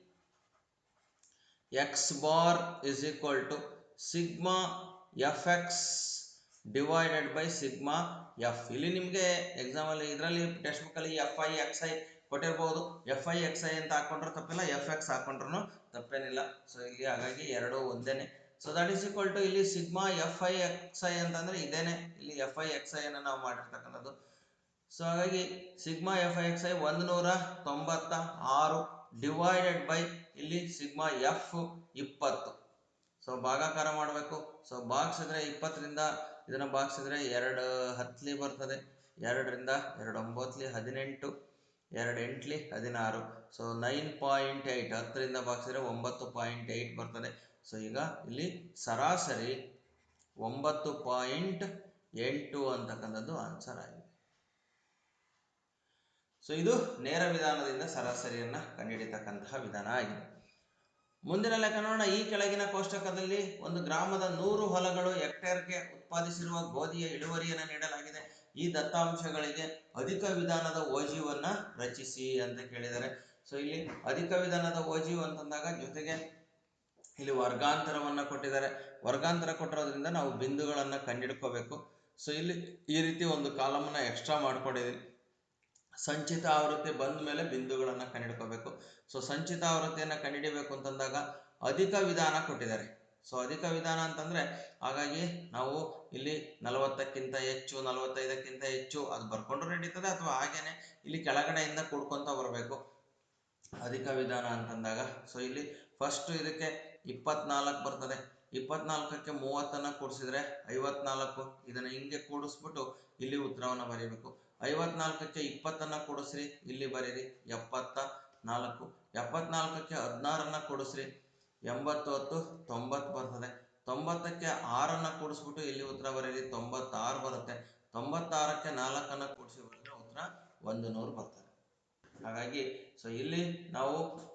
X bar is equal to sigma F X divided by sigma F ಇಲ್ಲಿ ನಿಮಗೆ ಎಕ್ಸಾಮಲ್ಲಿ ಇದರಲ್ಲಿ ಟೆಕ್ಸ್ಟ್ ಬುಕ್ಕಲ್ಲಿ ಎಫ್ ಐ ಎಕ್ಸ್ ಐ ಕೊಟ್ಟಿರ್ಬೋದು. ಎಫ್ ಐ ಎಕ್ಸ್ ಐ ಅಂತ ಹಾಕೊಂಡ್ರೆ ತಪ್ಪಿಲ್ಲ ಎಫ್ ಎಕ್ಸ್ ಹಾಕೊಂಡ್ರು ತಪ್ಪೇನಿಲ್ಲ. ಸೊ ಇಲ್ಲಿ ಹಾಗಾಗಿ ಎರಡು ಒಂದೇನೆ. So that is equal to ಇಲ್ಲಿ sigma F I X I ಅಂತಂದ್ರೆ ಇದೇನೆ. ಇಲ್ಲಿ ಎಫ್ ಐ ಎಕ್ಸ್ ಐ ಅನ್ನು ನಾವು ಮಾಡಿರ್ತಕ್ಕಂಥದ್ದು. ಸೊ ಹಾಗಾಗಿ sigma F I X I ಒಂದು ನೂರ ತೊಂಬತ್ತ ಆರು ಡಿವೈಡೆಡ್ ಬೈ ಇಲ್ಲಿ ಸಿಗ್ಮಾ ಎಫ್ ಇಪ್ಪತ್ತು. ಸೊ ಭಾಗಾಕಾರ ಮಾಡಬೇಕು. ಸೊ ಭಾಗಿಸಿದ್ರೆ ಇಪ್ಪತ್ತರಿಂದ ಇದನ್ನ ಭಾಗಿಸಿದ್ರೆ ಎರಡು ಹತ್ತಲಿ ಬರ್ತದೆ, ಎರಡರಿಂದ ಎರಡು ಒಂಬತ್ತಲಿ ಹದಿನೆಂಟು ಎರಡು ಎಂಟ್ಲಿ ಹದಿನಾರು. ಸೊ ನೈನ್ ಪಾಯಿಂಟ್ ಏಯ್ಟ್ ಹತ್ತರಿಂದ ಭಾಗಿಸಿದ್ರೆ ಒಂಬತ್ತು ಪಾಯಿಂಟ್ ಏಯ್ಟ್ ಬರ್ತದೆ. ಸೊ ಈಗ ಇಲ್ಲಿ ಸರಾಸರಿ ಒಂಬತ್ತು ಪಾಯಿಂಟ್ ಎಂಟು ಅಂತಕ್ಕಂಥದ್ದು ಆನ್ಸರ್ ಆಗಿದೆ. ಸೊ ಇದು ನೇರ ವಿಧಾನದಿಂದ ಸರಾಸರಿಯನ್ನ ಕಂಡುಹಿಡಿತಕ್ಕಂತಹ ವಿಧಾನ ಆಗಿದೆ. ಮುಂದಿನ ಲೆಕ್ಕ ನೋಡೋಣ. ಈ ಕೆಳಗಿನ ಕೋಷ್ಟಕದಲ್ಲಿ ಒಂದು ಗ್ರಾಮದ ನೂರು ಹೊಲಗಳು ಹೆಕ್ಟೇರ್ಗೆ ಉತ್ಪಾದಿಸಿರುವ ಗೋಧಿಯ ಇಳುವರಿಯನ್ನು ನೀಡಲಾಗಿದೆ. ಈ ದತ್ತಾಂಶಗಳಿಗೆ ಅಧಿಕ ವಿಧಾನದ ಓಜಿವನ್ನ ರಚಿಸಿ ಅಂತ ಕೇಳಿದ್ದಾರೆ. ಸೊ, ಇಲ್ಲಿ ಅಧಿಕ ವಿಧಾನದ ಓಜಿ ಅಂತಂದಾಗ ಜೊತೆಗೆ ಇಲ್ಲಿ ವರ್ಗಾಂತರವನ್ನ ಕೊಟ್ಟಿದ್ದಾರೆ. ವರ್ಗಾಂತರ ಕೊಟ್ಟಿರೋದ್ರಿಂದ ನಾವು ಬಿಂದುಗಳನ್ನ ಕಂಡಿಡ್ಕೋಬೇಕು. ಸೊ, ಇಲ್ಲಿ ಈ ರೀತಿ ಒಂದು ಕಾಲಮನ್ನ ಎಕ್ಸ್ಟ್ರಾ ಮಾಡ್ಕೊಂಡಿದ್ದೀವಿ ಸಂಚಿತ ಆವೃತ್ತಿ ಬಂದ ಮೇಲೆ ಬಿಂದುಗಳನ್ನು ಕಂಡುಹಿಡ್ಕೋಬೇಕು. ಸೊ ಸಂಚಿತ ಆವೃತ್ತಿಯನ್ನು ಕಂಡಿಡಿಬೇಕು ಅಂತಂದಾಗ ಅಧಿಕ ವಿಧಾನ ಕೊಟ್ಟಿದ್ದಾರೆ. ಸೊ ಅಧಿಕ ವಿಧಾನ ಅಂತಂದ್ರೆ ಹಾಗಾಗಿ ನಾವು ಇಲ್ಲಿ ನಲವತ್ತಕ್ಕಿಂತ ಹೆಚ್ಚು, ನಲವತ್ತೈದಕ್ಕಿಂತ ಹೆಚ್ಚು ಅದು ಬರ್ಕೊಂಡ್ರು ನಡೀತದೆ ಅಥವಾ ಹಾಗೇನೆ ಇಲ್ಲಿ ಕೆಳಗಡೆಯಿಂದ ಕೂಡ್ಕೊಂತ ಬರಬೇಕು. ಅಧಿಕ ವಿಧಾನ ಅಂತಂದಾಗ ಸೊ ಇಲ್ಲಿ ಫಸ್ಟ್ ಇದಕ್ಕೆ ಇಪ್ಪತ್ನಾಲ್ಕು ಬರ್ತದೆ. ಇಪ್ಪತ್ನಾಲ್ಕಕ್ಕೆ ಮೂವತ್ತನ್ನ ಕೂಡಿಸಿದ್ರೆ ಐವತ್ನಾಲ್ಕು. ಇದನ್ನ ಹಿಂಗೆ ಕೂಡಿಸ್ಬಿಟ್ಟು ಇಲ್ಲಿ ಉತ್ತರವನ್ನು ಬರೀಬೇಕು. ಐವತ್ನಾಲ್ಕಕ್ಕೆ ಇಪ್ಪತ್ತನ್ನ ಕೊಡಿಸ್ರಿ. ಇಲ್ಲಿ ಬರೀರಿ, ಎಪ್ಪತ್ತ ನಾಲ್ಕು. ಎಪ್ಪತ್ನಾಲ್ಕಕ್ಕೆ ಹದಿನಾರನ್ನ ಕೊಡಿಸ್ರಿ. ಎಂಬತ್ತು ಹತ್ತು, ತೊಂಬತ್ತು ಬರ್ತದೆ. ತೊಂಬತ್ತಕ್ಕೆ ಆರನ್ನ ಕೊಡಿಸ್ಬಿಟ್ಟು ಇಲ್ಲಿ ಉತ್ತರ ಬರೀರಿ. ತೊಂಬತ್ತಾರು ಬರುತ್ತೆ. ತೊಂಬತ್ತಾರಕ್ಕೆ ನಾಲ್ಕನ್ನ ಕೂಡಿಸಿ ಬರೆದ್ರೆ ಉತ್ತರ ಒಂದು ನೂರು ಬರ್ತದೆ. ಹಾಗಾಗಿ ಸೊ ಇಲ್ಲಿ ನಾವು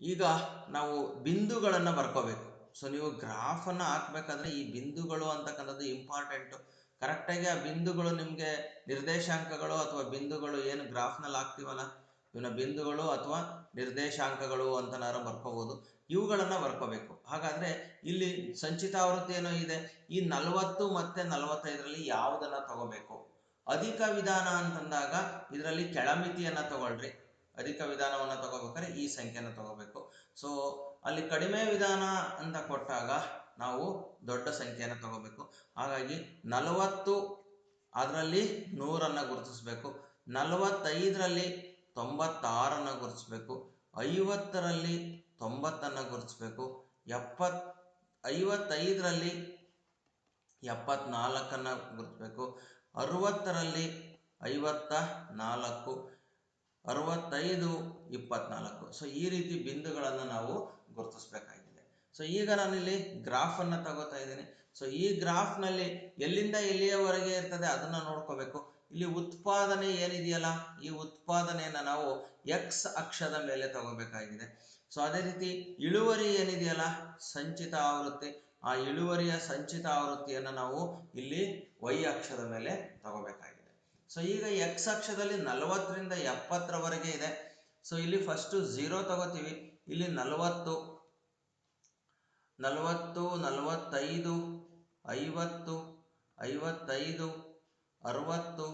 ಈಗ ನಾವು ಬಿಂದುಗಳನ್ನ ಬರ್ಕೋಬೇಕು. ಸೊ ನೀವು ಗ್ರಾಫ್ ಅನ್ನ ಹಾಕ್ಬೇಕಾದ್ರೆ ಈ ಬಿಂದುಗಳು ಅಂತಕ್ಕಂಥದ್ದು ಇಂಪಾರ್ಟೆಂಟ್ ಕರೆಕ್ಟಾಗಿ ಆ ಬಿಂದುಗಳು ನಿಮಗೆ ನಿರ್ದೇಶಾಂಕಗಳು ಅಥವಾ ಬಿಂದುಗಳು ಏನು ಗ್ರಾಫ್ನಲ್ಲಿ ಹಾಕ್ತೀವಲ್ಲ? ಇವನ ಬಿಂದುಗಳು ಅಥವಾ ನಿರ್ದೇಶಾಂಕಗಳು ಅಂತನಾರು ಬರ್ಕೋಬಹುದು ಇವುಗಳನ್ನು ಬರ್ಕೋಬೇಕು. ಹಾಗಾದರೆ ಇಲ್ಲಿ ಸಂಚಿತ ಆವೃತ್ತಿ ಏನೋ ಇದೆ. ಈ ನಲವತ್ತು ಮತ್ತು ನಲವತ್ತೈದರಲ್ಲಿ ಯಾವುದನ್ನು ತಗೋಬೇಕು? ಅಧಿಕ ವಿಧಾನ ಅಂತಂದಾಗ ಇದರಲ್ಲಿ ಕೆಳಮಿತಿಯನ್ನು ತಗೊಳ್ರಿ. ಅಧಿಕ ವಿಧಾನವನ್ನು ತಗೋಬೇಕಾದ್ರೆ ಈ ಸಂಖ್ಯೆನ ತಗೋಬೇಕು. ಸೊ ಅಲ್ಲಿ ಕಡಿಮೆ ವಿಧಾನ ಅಂತ ಕೊಟ್ಟಾಗ ನಾವು ದೊಡ್ಡ ಸಂಖ್ಯೆಯನ್ನು ತಗೋಬೇಕು. ಹಾಗಾಗಿ ನಲವತ್ತು ಅದರಲ್ಲಿ ನೂರನ್ನು ಗುರುತಿಸಬೇಕು. ನಲವತ್ತೈದರಲ್ಲಿ ತೊಂಬತ್ತಾರನ್ನು ಗುರುತಿಸ್ಬೇಕು. ಐವತ್ತರಲ್ಲಿ ತೊಂಬತ್ತನ್ನು ಗುರುತಿಸ್ಬೇಕು. ಎಪ್ಪತ್, ಐವತ್ತೈದರಲ್ಲಿ ಎಪ್ಪತ್ನಾಲ್ಕನ್ನು ಗುರುತಿಸ್ಬೇಕು. ಅರುವತ್ತರಲ್ಲಿ ಐವತ್ತ ನಾಲ್ಕು ಅರವತ್ತೈದು ಇಪ್ಪತ್ನಾಲ್ಕು. ಸೊ ಈ ರೀತಿ ಬಿಂದುಗಳನ್ನು ನಾವು ಗುರುತಿಸ್ಬೇಕಾಗಿದೆ ಸೊ ಈಗ ನಾನಿಲ್ಲಿ ಗ್ರಾಫನ್ನು ತಗೋತಾ ಇದ್ದೀನಿ. ಸೊ ಈ ಗ್ರಾಫ್ನಲ್ಲಿ ಎಲ್ಲಿಂದ ಎಲ್ಲಿಯವರೆಗೆ ಇರ್ತದೆ ಅದನ್ನು ನೋಡ್ಕೋಬೇಕು. ಇಲ್ಲಿ ಉತ್ಪಾದನೆ ಏನಿದೆಯಲ್ಲ, ಈ ಉತ್ಪಾದನೆಯನ್ನು ನಾವು ಎಕ್ಸ್ ಅಕ್ಷದ ಮೇಲೆ ತಗೋಬೇಕಾಗಿದೆ. ಸೊ ಅದೇ ರೀತಿ ಇಳುವರಿ ಏನಿದೆಯಲ್ಲ, ಸಂಚಿತ ಆವೃತ್ತಿ. ಆ ಇಳುವರಿಯ ಸಂಚಿತ ಆವೃತ್ತಿಯನ್ನು ನಾವು ಇಲ್ಲಿ ವೈ ಅಕ್ಷದ ಮೇಲೆ ತಗೋಬೇಕಾಗಿದೆ. ಸೊ ಈಗ ಎಕ್ಸ್ ಅಕ್ಷದಲ್ಲಿ ನಲವತ್ತರಿಂದ ಎಪ್ಪತ್ತರವರೆಗೆ ಇದೆ. ಸೊ ಇಲ್ಲಿ ಫಸ್ಟು ಝೀರೋ ತಗೋತೀವಿ. ಇಲ್ಲಿ ನಲವತ್ತು ನಲವತ್ತು, ನಲವತ್ತೈದು, ಐವತ್ತು, ಐವತ್ತೈದು, ಅರವತ್ತು,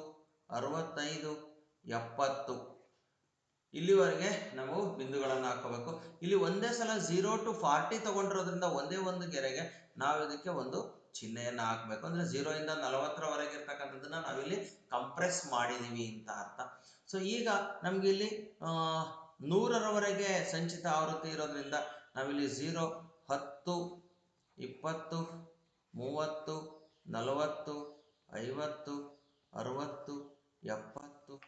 ಅರವತ್ತೈದು, ಎಪ್ಪತ್ತು. ಇಲ್ಲಿವರೆಗೆ ನಾವು ಬಿಂದುಗಳನ್ನು ಹಾಕೋಬೇಕು ಇಲ್ಲಿ ಒಂದೇ ಸಲ ಝೀರೋ ಟು ಫಾರ್ಟಿ ತಗೊಂಡಿರೋದ್ರಿಂದ ಒಂದೇ ಒಂದು ಗೆರೆಗೆ ನಾವು ಇದಕ್ಕೆ ಒಂದು ಚಿಹ್ನೆಯನ್ನು ಹಾಕಬೇಕು. ಅಂದರೆ ಝೀರೋಯಿಂದ ನಲವತ್ತರವರೆಗೆ ಇರ್ತಕ್ಕಂಥದ್ದನ್ನ ನಾವಿಲ್ಲಿ ಕಂಪ್ರೆಸ್ ಮಾಡಿದ್ದೀವಿ ಅಂತ ಅರ್ಥ. ಸೊ ಈಗ ನಮಗೆ ಇಲ್ಲಿ ನೂರರವರೆಗೆ ಸಂಚಿತ ಆವೃತ್ತಿ ಇರೋದ್ರಿಂದ ನಾವಿಲ್ಲಿ ಝೀರೋ ಹತ್ತು, ಇಪ್ಪತ್ತು, ಮೂವತ್ತು, ನಲವತ್ತು, ಐವತ್ತು, ಅರುವತ್ತು, ಎಪ್ಪತ್ತು,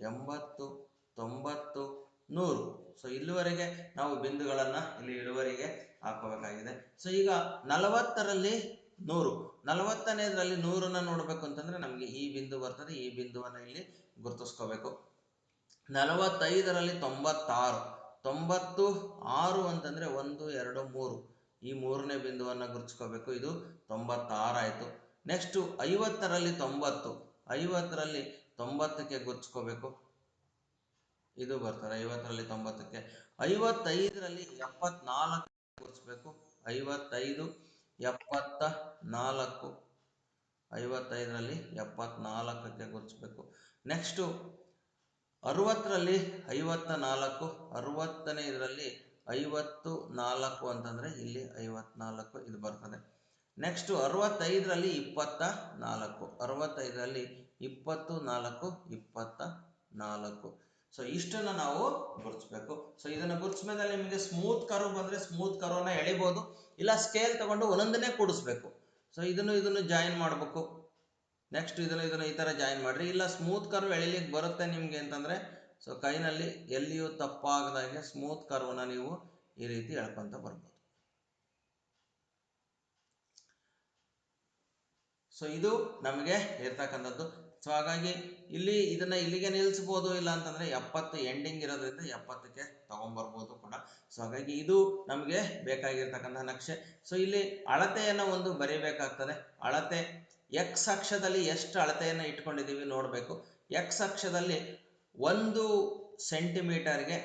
ಎಂಬತ್ತು, ತೊಂಬತ್ತು, ನೂರು. ಸೊ ಇಲ್ಲಿವರೆಗೆ ನಾವು ಬಿಂದುಗಳನ್ನು ಇಲ್ಲಿ ಇಳುವರಿಗೆ ಹಾಕಬೇಕಾಗಿದೆ ಸೊ ಈಗ ನಲವತ್ತರಲ್ಲಿ ನೂರು. ನಲವತ್ತನೇದರಲ್ಲಿ ನೂರನ್ನ ನೋಡಬೇಕು ಅಂತಂದ್ರೆ ನಮಗೆ ಈ ಬಿಂದು ಬರ್ತದೆ. ಈ ಬಿಂದುವನ್ನು ಇಲ್ಲಿ ಗುರುತಿಸ್ಕೋಬೇಕು. ನಲವತ್ತೈದರಲ್ಲಿ ತೊಂಬತ್ತಾರು. ತೊಂಬತ್ತು ಆರು ಅಂತಂದರೆ ಒಂದು, ಎರಡು, ಮೂರು. ಈ ಮೂರನೇ ಬಿಂದುವನ್ನು ಗುರುತಿಸ್ಕೋಬೇಕು. ಇದು ತೊಂಬತ್ತಾರು ಆಯಿತು. ನೆಕ್ಸ್ಟು ಐವತ್ತರಲ್ಲಿ ತೊಂಬತ್ತು. ಐವತ್ತರಲ್ಲಿ ತೊಂಬತ್ತಕ್ಕೆ ಗುರುತಿಸ್ಕೋಬೇಕು. ಇದು ಬರ್ತದೆ ಐವತ್ತರಲ್ಲಿ ತೊಂಬತ್ತಕ್ಕೆ. ಐವತ್ತೈದರಲ್ಲಿ ಎಪ್ಪತ್ನಾಲ್ಕು ಗುರುತಿಸ್ಬೇಕು. ಐವತ್ತೈದು ಎಪ್ಪತ್ತ ನಾಲ್ಕು ಐವತ್ತೈದರಲ್ಲಿ ಎಪ್ಪತ್ನಾಲ್ಕಕ್ಕೆ ಗುರುತಿಸ್ಬೇಕು. ನೆಕ್ಸ್ಟು ಅರುವತ್ತರಲ್ಲಿ ಐವತ್ತ ನಾಲ್ಕು, ಅರುವತ್ತನೇ ಇದರಲ್ಲಿ ಐವತ್ತು ನಾಲ್ಕು ಅಂತಂದರೆ ಇಲ್ಲಿ ಐವತ್ನಾಲ್ಕು ಇದು ಬರ್ತದೆ. ನೆಕ್ಸ್ಟು ಅರವತ್ತೈದರಲ್ಲಿ ಇಪ್ಪತ್ತ ನಾಲ್ಕು, ಅರವತ್ತೈದರಲ್ಲಿ ಇಪ್ಪತ್ತು ನಾಲ್ಕು, ಇಪ್ಪತ್ತ ನಾಲ್ಕು. ಸೊ ಇಷ್ಟನ್ನು ನಾವು ಗುರುತಿಸ್ಬೇಕು. ಸೊ ಇದನ್ನು ಗುರುತಿಸ್ಮೇಲೆ ನಿಮಗೆ ಸ್ಮೂತ್ ಕರ್ವ್ ಬಂದರೆ ಸ್ಮೂತ್ ಕರ್ವನ್ನ ಎಳಿಬೋದು. ಇಲ್ಲ ಸ್ಕೇಲ್ ತಗೊಂಡು ಒಂದೊಂದನ್ನೇ ಕೂಡಿಸ್ಬೇಕು. ಸೊ ಇದನ್ನು ಇದನ್ನು ಜಾಯಿನ್ ಮಾಡಬೇಕು. ನೆಕ್ಸ್ಟ್ ಇದನ್ನು ಇದನ್ನು ಈ ಥರ ಜಾಯಿನ್ ಮಾಡಿರಿ. ಇಲ್ಲ ಸ್ಮೂತ್ ಕರ್ವ್ ಎಳಿಲಿಕ್ಕೆ ಬರುತ್ತೆ ನಿಮಗೆ ಅಂತಂದರೆ ಸೊ ಕೈನಲ್ಲಿ ಎಲ್ಲಿಯೂ ತಪ್ಪಾಗದಾಗೆ ಸ್ಮೂತ್ ಕರ್ವನ್ನ ನೀವು ಈ ರೀತಿ ಎಳ್ಕೊತ ಬರ್ಬೋದು. ಸೊ ಇದು ನಮಗೆ ಇರ್ತಕ್ಕಂಥದ್ದು ಸೊ ಹಾಗಾಗಿ ಇಲ್ಲಿ ಇದನ್ನ ಇಲ್ಲಿಗೆ ನಿಲ್ಲಿಸ್ಬೋದು ಇಲ್ಲ ಅಂತಂದ್ರೆ ಎಪ್ಪತ್ತು ಎಂಡಿಂಗ್ ಇರೋದ್ರಿಂದ ಎಪ್ಪತ್ತಕ್ಕೆ ತಗೊಂಡ್ಬರ್ಬೋದು ಕೂಡ. ಸೊ ಹಾಗಾಗಿ ಇದು ನಮಗೆ ಬೇಕಾಗಿರ್ತಕ್ಕಂಥ ನಕ್ಷೆ. ಸೊ ಇಲ್ಲಿ ಅಳತೆಯನ್ನು ಒಂದು ಬರೀಬೇಕಾಗ್ತದೆ. ಅಳತೆ ಎಕ್ಸ್ ಅಕ್ಷದಲ್ಲಿ ಎಷ್ಟು ಅಳತೆಯನ್ನು ಇಟ್ಕೊಂಡಿದ್ದೀವಿ ನೋಡಬೇಕು. ಎಕ್ಸ್ ಅಕ್ಷದಲ್ಲಿ ಒಂದು ಸೆಂಟಿಮೀಟರ್ಗೆ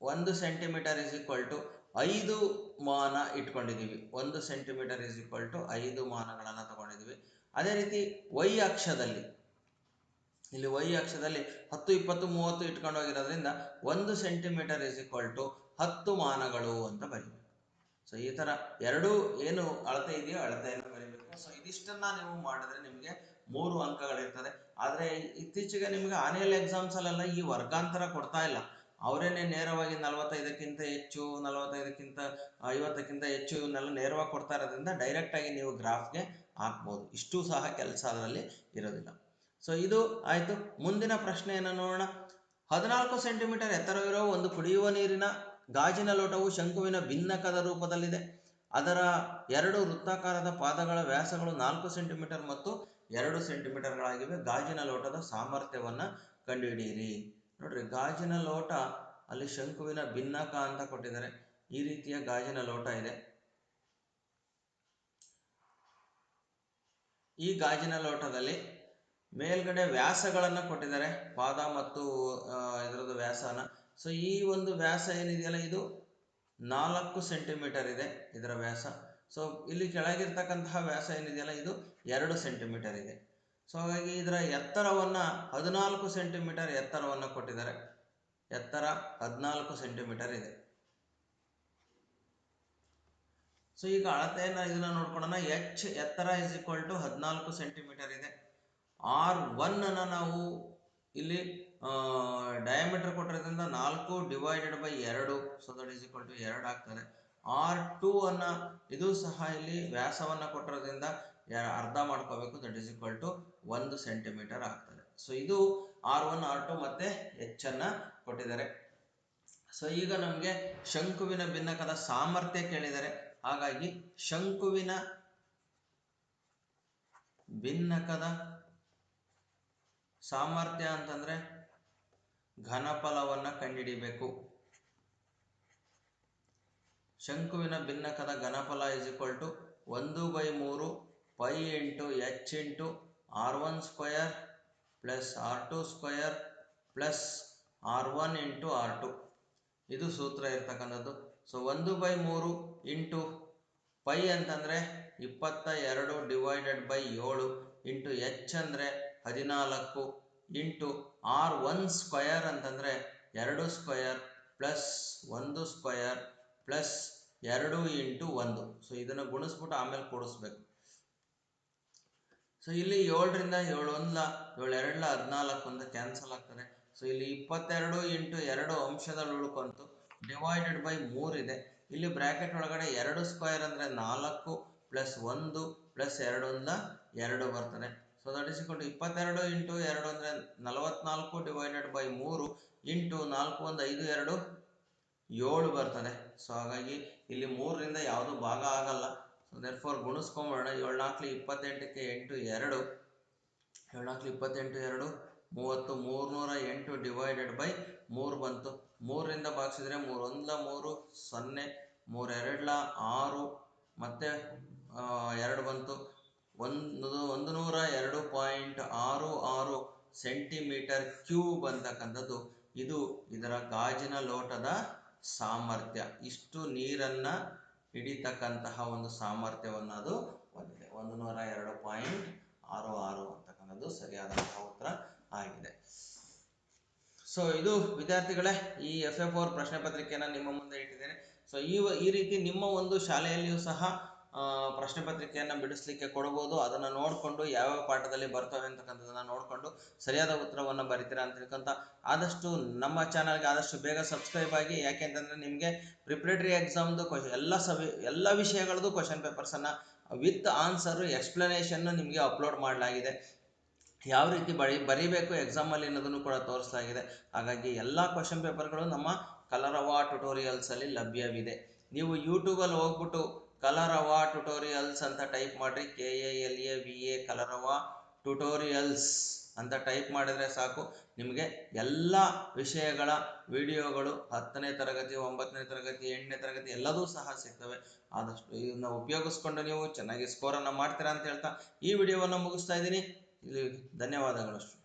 ಒಂದು ಸೆಂಟಿಮೀಟರ್ ಇಸ್ ಈಕ್ವಲ್ ಟು ಐದು ಮಾನ ಇಟ್ಕೊಂಡಿದ್ದೀವಿ ಒಂದು ಸೆಂಟಿಮೀಟರ್ ಇಸ್ ಈಕ್ವಲ್ ಟು ಐದು ಮಾನಗಳನ್ನು ತಗೊಂಡಿದ್ದೀವಿ ಅದೇ ರೀತಿ ವೈ ಅಕ್ಷದಲ್ಲಿ ಇಲ್ಲಿ ವೈ ಅಕ್ಷದಲ್ಲಿ ಹತ್ತು, ಇಪ್ಪತ್ತು, ಮೂವತ್ತು ಇಟ್ಕೊಂಡು ಹೋಗಿರೋದ್ರಿಂದ ಒಂದು ಸೆಂಟಿಮೀಟರ್ ಇಸ್ ಈಕ್ವಲ್ ಟು ಹತ್ತು ಮಾನಗಳು ಅಂತ ಬರೀಬೇಕು. ಸೊ ಈ ಥರ ಎರಡೂ ಏನು ಅಳತೆ ಇದೆಯೋ ಅಳತೆಯನ್ನು ಬರೀಬೇಕು. ಸೊ ಇದಿಷ್ಟನ್ನ ನೀವು ಮಾಡಿದ್ರೆ ನಿಮಗೆ ಮೂರು ಅಂಕಗಳಿರ್ತದೆ. ಆದರೆ ಇತ್ತೀಚೆಗೆ ನಿಮಗೆ ಆನ್ಯಲ್ ಎಕ್ಸಾಮ್ಸಲ್ಲೆಲ್ಲ ಈ ವರ್ಗಾಂತರ ಕೊಡ್ತಾ ಇಲ್ಲ. ಅವರೇನೆ ನೇರವಾಗಿ ನಲವತ್ತೈದಕ್ಕಿಂತ ಹೆಚ್ಚು, ನಲವತ್ತೈದಕ್ಕಿಂತ, ಐವತ್ತಕ್ಕಿಂತ ಹೆಚ್ಚು ಇವನ್ನೆಲ್ಲ ನೇರವಾಗಿ ಕೊಡ್ತಾ ಇರೋದ್ರಿಂದ ಡೈರೆಕ್ಟಾಗಿ ನೀವು ಗ್ರಾಫ್ಗೆ ಹಾಕ್ಬೋದು. ಇಷ್ಟು ಸಹ ಕೆಲಸ ಅದರಲ್ಲಿ ಇರೋದಿಲ್ಲ. ಸೊ ಇದು ಆಯಿತು. ಮುಂದಿನ ಪ್ರಶ್ನೆಯನ್ನು ನೋಡೋಣ. ಹದಿನಾಲ್ಕು ಸೆಂಟಿಮೀಟರ್ ಎತ್ತರವಿರುವ ಒಂದು ಕುಡಿಯುವ ನೀರಿನ ಗಾಜಿನ ಲೋಟವು ಶಂಕುವಿನ ಭಿನ್ನಕದ ರೂಪದಲ್ಲಿದೆ. ಅದರ ಎರಡು ವೃತ್ತಾಕಾರದ ಪಾದಗಳ ವ್ಯಾಸಗಳು ನಾಲ್ಕು ಸೆಂಟಿಮೀಟರ್ ಮತ್ತು ಎರಡು ಸೆಂಟಿಮೀಟರ್ಗಳಾಗಿವೆ. ಗಾಜಿನ ಲೋಟದ ಸಾಮರ್ಥ್ಯವನ್ನು ಕಂಡುಹಿಡಿಯಿರಿ. ನೋಡ್ರಿ, ಗಾಜಿನ ಲೋಟ ಅಲ್ಲಿ ಶಂಕುವಿನ ಭಿನ್ನಕ ಅಂತ ಕೊಟ್ಟಿದ್ದಾರೆ. ಈ ರೀತಿಯ ಗಾಜಿನ ಲೋಟ ಇದೆ. ಈ ಗಾಜಿನ ಲೋಟದಲ್ಲಿ ಮೇಲ್ಗಡೆ ವ್ಯಾಸಗಳನ್ನು ಕೊಟ್ಟಿದ್ದಾರೆ. ಪಾದ ಮತ್ತು ಇದರದ್ದು ವ್ಯಾಸನ. ಸೊ ಈ ಒಂದು ವ್ಯಾಸ ಏನಿದೆಯಲ್ಲ, ಇದು ನಾಲ್ಕು ಸೆಂಟಿಮೀಟರ್ ಇದೆ ಇದರ ವ್ಯಾಸ. ಸೊ ಇಲ್ಲಿ ಕೆಳಗಿರ್ತಕ್ಕಂತಹ ವ್ಯಾಸ ಏನಿದೆಯಲ್ಲ, ಇದು ಎರಡು ಸೆಂಟಿಮೀಟರ್ ಇದೆ. ಸೊ ಹಾಗಾಗಿ ಇದರ ಎತ್ತರವನ್ನು ಹದಿನಾಲ್ಕು ಸೆಂಟಿಮೀಟರ್ ಎತ್ತರವನ್ನು ಕೊಟ್ಟಿದ್ದಾರೆ. ಎತ್ತರ ಹದಿನಾಲ್ಕು ಸೆಂಟಿಮೀಟರ್ ಇದೆ. ಸೊ ಈಗ ಅಳತೆಯನ್ನು ಇದನ್ನ ನೋಡ್ಕೊಳ್ಳೋಣ ಎಚ್ ಎತ್ತರ ಇಸ್ ಈಕ್ವಲ್ ಟು ಹದಿನಾಲ್ಕು ಸೆಂಟಿಮೀಟರ್ ಇದೆ. ಆರ್ ಒನ್ ಅನ್ನ ನಾವು ಇಲ್ಲಿ ಡಯಾಮೀಟರ್ ಕೊಟ್ಟಿರೋದ್ರಿಂದ ನಾಲ್ಕು ಡಿವೈಡೆಡ್ ಬೈ ಎರಡು. So that is equal to ಎರಡು ಆಗ್ತದೆ. ಆರ್ ಟೂ ಅನ್ನ ಇದು ಸಹ ಇಲ್ಲಿ ವ್ಯಾಸವನ್ನ ಕೊಟ್ಟಿರೋದ್ರಿಂದ ಅರ್ಧ ಮಾಡ್ಕೋಬೇಕು. ದಟ್ ಈಸ್ ಈಕ್ವಲ್ ಟು ಒಂದು ಸೆಂಟಿಮೀಟರ್ ಆಗ್ತದೆ. ಸೊ ಇದು ಆರ್ ಒನ್, ಆರ್ ಟು ಮತ್ತೆ ಎಚ್ ಅನ್ನ ಕೊಟ್ಟಿದ್ದಾರೆ. ಸೊ ಈಗ ನಮಗೆ ಶಂಕುವಿನ ಭಿನ್ನಕದ ಸಾಮರ್ಥ್ಯ ಕೇಳಿದರೆ ಹಾಗಾಗಿ ಶಂಕುವಿನ ಭಿನ್ನಕದ ಸಾಮರ್ಥ್ಯ ಅಂತಂದ್ರೆ ಘನಫಲವನ್ನ ಕಂಡುಹಿಡಿಬೇಕು ಶಂಕುವಿನ ಭಿನ್ನಕದ ಘನಫಲ ಇಸ್ ಈಕ್ವಲ್ ಟು ಒಂದು ಬೈ ಮೂರು pi into H into R one square plus R two square plus R one into R two ಇದು ಸೂತ್ರ ಇರ್ತಕ್ಕಂಥದ್ದು. ಸೊ ಒಂದು ಬೈ ಮೂರು ಇಂಟು ಪೈ ಅಂತಂದರೆ ಇಪ್ಪತ್ತ ಎರಡು ಡಿವೈಡೆಡ್ ಬೈ ಏಳು ಇಂಟು ಎಚ್ ಅಂದರೆ ಹದಿನಾಲ್ಕು ಇಂಟು ಆರ್ ಒನ್ ಸ್ಕ್ವಯರ್ ಅಂತಂದರೆ ಎರಡು ಸ್ಕ್ವಯರ್ ಪ್ಲಸ್ ಒಂದು ಸ್ಕ್ವಯರ್ ಪ್ಲಸ್ ಎರಡು ಇಂಟು ಒಂದು. ಸೊ, ಇದನ್ನು ಗುಣಿಸ್ಬಿಟ್ಟು ಆಮೇಲೆ ಕೂಡಿಸ್ಬೇಕು. ಸೊ, ಇಲ್ಲಿ ಏಳರಿಂದ ಏಳು ಒಂದ್ಲ ಏಳು ಎರಡ್ಲ ಹದಿನಾಲ್ಕು ಅಂತ ಕ್ಯಾನ್ಸಲ್ ಆಗ್ತದೆ. ಸೊ, ಇಲ್ಲಿ ಇಪ್ಪತ್ತೆರಡು ಇಂಟು ಎರಡು ಅಂಶದಲ್ಲಿ ಉಳ್ಕೊಂತು. ಡಿವೈಡೆಡ್ ಬೈ ಮೂರಿದೆ ಇಲ್ಲಿ ಬ್ರ್ಯಾಕೆಟ್ ಒಳಗಡೆ ಎರಡು ಸ್ಕ್ವಯರ್ ಅಂದರೆ ನಾಲ್ಕು ಪ್ಲಸ್ ಒಂದು ಪ್ಲಸ್ ಎರಡು ಅಂದ ಎರಡು ಬರ್ತದೆ. So that is equal to ಇಪ್ಪತ್ತೆರಡು ಇಂಟು ಎರಡು ಅಂದರೆ ನಲವತ್ನಾಲ್ಕು ಡಿವೈಡೆಡ್ ಬೈ ಮೂರು ಇಂಟು ನಾಲ್ಕು ಒಂದು ಐದು ಎರಡು ಏಳು ಬರ್ತದೆ. ಸೊ ಹಾಗಾಗಿ ಇಲ್ಲಿ ಮೂರರಿಂದ ಯಾವುದು ಭಾಗ ಆಗಲ್ಲ. ಸೊ ದೇರ್ ಫೋರ್ ಗುಣಿಸ್ಕೊಂಬೋಣ ಏಳು ನಾಲ್ಕು ಇಪ್ಪತ್ತೆಂಟಕ್ಕೆ ಎಂಟು ಎರಡು. ಏಳು ನಾಲ್ಕು ಇಪ್ಪತ್ತೆಂಟು ಎರಡು. ಮೂವತ್ತು ಮೂರ್ನೂರ ಎಂಟು ಡಿವೈಡೆಡ್ ಬೈ ಮೂರು ಬಂತು. ಮೂರರಿಂದ ಭಾಗಿಸಿದ್ರೆ ಮೂರು ಒಂದ್ಲ ಮೂರು, ಸೊನ್ನೆ, ಮೂರೆರಡ್ಲ ಆರು, ಮತ್ತೆ ಎರಡು ಬಂತು. ಒಂದು ಒಂದು ನೂರ ಎರಡು ಪಾಯಿಂಟ್ ಆರು ಆರು ಸೆಂಟಿಮೀಟರ್ ಕ್ಯೂಬ್ ಅಂತಕ್ಕಂಥದ್ದು ಇದು ಇದರ ಗಾಜಿನ ಲೋಟದ ಸಾಮರ್ಥ್ಯ. ಇಷ್ಟು ನೀರನ್ನ ಹಿಡಿತಕ್ಕಂತಹ ಒಂದು ಸಾಮರ್ಥ್ಯವನ್ನು ಅದು ಹೊಂದಿದೆ. ಒಂದು ನೂರ ಎರಡು ಪಾಯಿಂಟ್ ಆರು ಆರು ಅಂತಕ್ಕಂಥದ್ದು ಸರಿಯಾದಂತಹ ಉತ್ತರ ಆಗಿದೆ. ಸೊ ಇದು ವಿದ್ಯಾರ್ಥಿಗಳೇ, ಈ ಎಫ್ ಎಫ್ ಅವ್ರ ಪ್ರಶ್ನೆ ಪತ್ರಿಕೆಯನ್ನು ನಿಮ್ಮ ಮುಂದೆ ಇಟ್ಟಿದ್ದೇನೆ. ಸೊ ಈ ಈ ರೀತಿ ನಿಮ್ಮ ಒಂದು ಶಾಲೆಯಲ್ಲಿಯೂ ಸಹ ಪ್ರಶ್ನೆ ಪತ್ರಿಕೆಯನ್ನು ಬಿಡಿಸ್ಲಿಕ್ಕೆ ಕೊಡ್ಬೋದು. ಅದನ್ನು ನೋಡಿಕೊಂಡು ಯಾವ್ಯಾವ ಪಾಠದಲ್ಲಿ ಬರ್ತವೆ ಅಂತಕ್ಕಂಥದ್ದನ್ನು ನೋಡಿಕೊಂಡು ಸರಿಯಾದ ಉತ್ತರವನ್ನು ಬರೀತೀರಾ ಅಂತ ತಿಳ್ಕೊಂತ ಆದಷ್ಟು ನಮ್ಮ ಚಾನಲ್ಗೆ ಆದಷ್ಟು ಬೇಗ ಸಬ್ಸ್ಕ್ರೈಬ್ ಆಗಿ. ಯಾಕೆ ಯಾಕೆಂತಂದರೆ ನಿಮಗೆ ಪ್ರಿಪ್ರೇಟರಿ ಎಕ್ಸಾಮ್ದು ಕ್ವಶ್, ಎಲ್ಲ ಸವಿ, ಎಲ್ಲ ವಿಷಯಗಳದ್ದು ಕ್ವಶನ್ ಪೇಪರ್ಸನ್ನು ವಿತ್ ಆನ್ಸರು ಎಕ್ಸ್ಪ್ಲನೇಷನ್ನು ನಿಮಗೆ ಅಪ್ಲೋಡ್ ಮಾಡಲಾಗಿದೆ. ಯಾವ ರೀತಿ ಬರಿ ಬರೀಬೇಕು ಎಕ್ಸಾಮಲ್ಲಿ ಅನ್ನೋದನ್ನು ಕೂಡ ತೋರಿಸಲಾಗಿದೆ. ಹಾಗಾಗಿ ಎಲ್ಲ ಕ್ವಶನ್ ಪೇಪರ್ಗಳು ನಮ್ಮ ಕಲರವ ಟ್ಯುಟೋರಿಯಲ್ಸಲ್ಲಿ ಲಭ್ಯವಿದೆ. ನೀವು ಯೂಟ್ಯೂಬಲ್ಲಿ ಹೋಗ್ಬಿಟ್ಟು ಕಲರವ ಟ್ಯುಟೋರಿಯಲ್ಸ್ ಅಂತ ಟೈಪ್ ಮಾಡಿರಿ. K A L A V A Kalarava tutorials ಅಂತ ಟೈಪ್ ಮಾಡಿದರೆ ಸಾಕು. ನಿಮಗೆ ಎಲ್ಲ ವಿಷಯಗಳ ವಿಡಿಯೋಗಳು ಹತ್ತನೇ ತರಗತಿ, ಒಂಬತ್ತನೇ ತರಗತಿ, ಎಂಟನೇ ತರಗತಿ ಎಲ್ಲದೂ ಸಹ ಸಿಗ್ತವೆ. ಆದಷ್ಟು ಇದನ್ನ ಉಪಯೋಗಿಸ್ಕೊಂಡು ನೀವು ಚೆನ್ನಾಗಿ ಸ್ಕೋರನ್ನು ಮಾಡ್ತೀರಾ ಅಂತ ಹೇಳ್ತಾ ಈ ವಿಡಿಯೋವನ್ನು ಮುಗಿಸ್ತಾ ಇದ್ದೀನಿ. ಇಲ್ಲಿ ಧನ್ಯವಾದಗಳು